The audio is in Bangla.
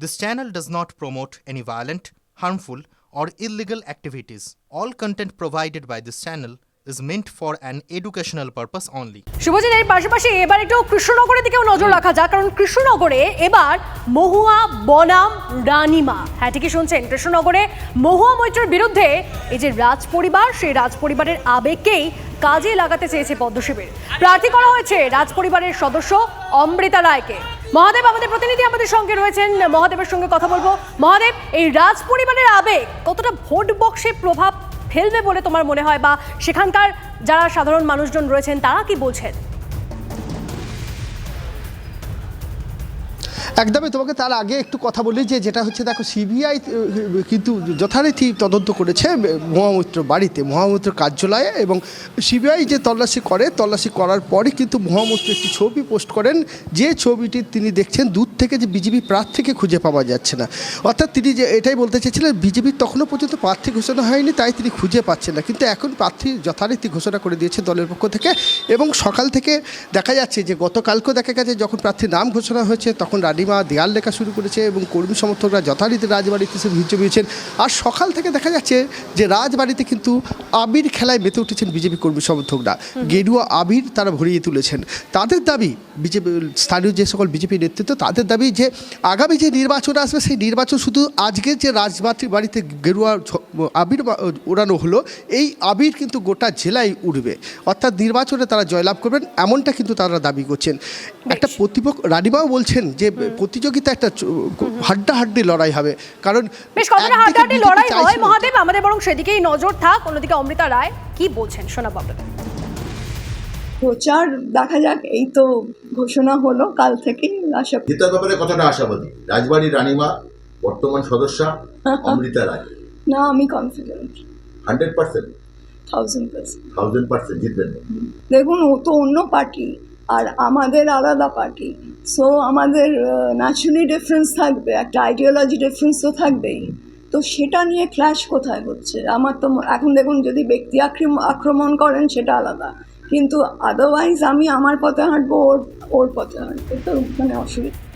This channel does not promote any violent, harmful, or illegal activities. All content provided by this channel is meant for an educational purpose only. Subhajit এর পাশাপাশি এবার একটু কৃষ্ণনগরের দিকেও নজর রাখা যাক কারণ কৃষ্ণনগরে এবার মহুয়া বনাম রানীমা হ্যাঁ ঠিকই শুনছেন কৃষ্ণনগরে মহুয়া মৈত্রের বিরুদ্ধে এই যে রাজ পরিবার সেই রাজ পরিবারের আবেগকেই কাজে লাগাতে চেয়েছে পদ্মশিবির প্রার্থী করা হয়েছে রাজ পরিবারের সদস্য অমৃতা রায়কে মহাদেব, আমাদের প্রতিনিধি আমাদের সঙ্গে রয়েছেন। মহাদেবের সঙ্গে কথা বলব। মহাদেব, এই রাজ পরিবারের আবেগ কতটা ভোট বক্সে প্রভাব ফেলবে বলে তোমার মনে হয়? বা সেখানকার যারা সাধারণ মানুষজন রয়েছেন, তারা কি বলছেন? একদমই তোমাকে তার আগে একটু কথা বলি যে যেটা হচ্ছে, দেখো সিবিআই কিন্তু যথারীতি তদন্ত করেছে মহামৈত্র বাড়িতে, মহামৈত্র কার্যালয়ে এবং সিবিআই যে তল্লাশি করে, তল্লাশি করার পরে কিন্তু মহামৈত্র একটি ছবি পোস্ট করেন। যে ছবিটি তিনি দেখছেন, দূর থেকে যে বিজেপি প্রার্থীকে খুঁজে পাওয়া যাচ্ছে না। অর্থাৎ তিনি যে এটাই বলতে চেয়েছিলেন বিজেপির তখনও পর্যন্ত প্রার্থী ঘোষণা হয়নি, তাই তিনি খুঁজে পাচ্ছেন না। কিন্তু এখন প্রার্থী যথারীতি ঘোষণা করে দিয়েছে দলের পক্ষ থেকে এবং সকাল থেকে দেখা যাচ্ছে যে গতকালকেও দেখা গেছে যখন প্রার্থীর নাম ঘোষণা হয়েছে, তখন রানিমা দেয়াল লেখা শুরু করেছে এবং কর্মী সমর্থকরা যথারীতি রাজবাড়িতে এসে ভিড় জমিয়েছেন। আর সকাল থেকে দেখা যাচ্ছে যে রাজবাড়িতে কিন্তু আবির খেলায় মেতে উঠেছেন বিজেপি কর্মী সমর্থকরা। গেরুয়া আবির তারা ভরিয়ে তুলেছেন। তাদের দাবি বিজেপি স্থানীয় যে সকল বিজেপি নেতৃত্ব তাদের দাবি যে আগামী যে নির্বাচন আসবে সেই নির্বাচন শুধু আজকের যে রাজবাড়ি বাড়িতে গেরুয়া আবির ওড়ানো হলো এই আবির কিন্তু গোটা জেলায় উঠবে। অর্থাৎ নির্বাচনে তারা জয়লাভ করবেন এমনটা কিন্তু তারা দাবি করছেন। একটা প্রতিপক্ষ রানিমাও বলছেন যে প্রতিযোগিতা একটা হাড্ডাহাড্ডি লড়াই হবে। কারণ বেশ কতটা হাড্ডাহাড্ডি লড়াই হয় মহাদেব আমাদের বরং সেদিকেই নজর থাক। অন্যদিকে অমৃতা রায় কি বলছেন? শোনাবো আপনাদের প্রচার দেখা যাক এই তো ঘোষণা হলো কাল থেকেই আশা করি। জেতার ব্যাপারে কতটা আশাবাদী। রাজবাড়ির রানীমা বর্তমান সদস্যা অমৃতা রায়। না আমি confident hundred percent? Thousand percent thousand percent জিতবেন। দেখুন ও তো অন্য পার্টি আর আমাদের আলাদা পার্টি। সো আমাদের ন্যাচুরালি ডিফারেন্স থাকবে, একটা আইডিওলজি ডিফারেন্স তো থাকবেই। তো সেটা নিয়ে ক্ল্যাশ কোথায় হচ্ছে? আমার তো এখন দেখুন, যদি ব্যক্তি আক্রম- আক্রমণ করেন, সেটা আলাদা। কিন্তু আদারওয়াইজ আমি আমার পথে হাঁটবো, ওর ওর পথে হাঁটবো। তো মানে অসুবিধা।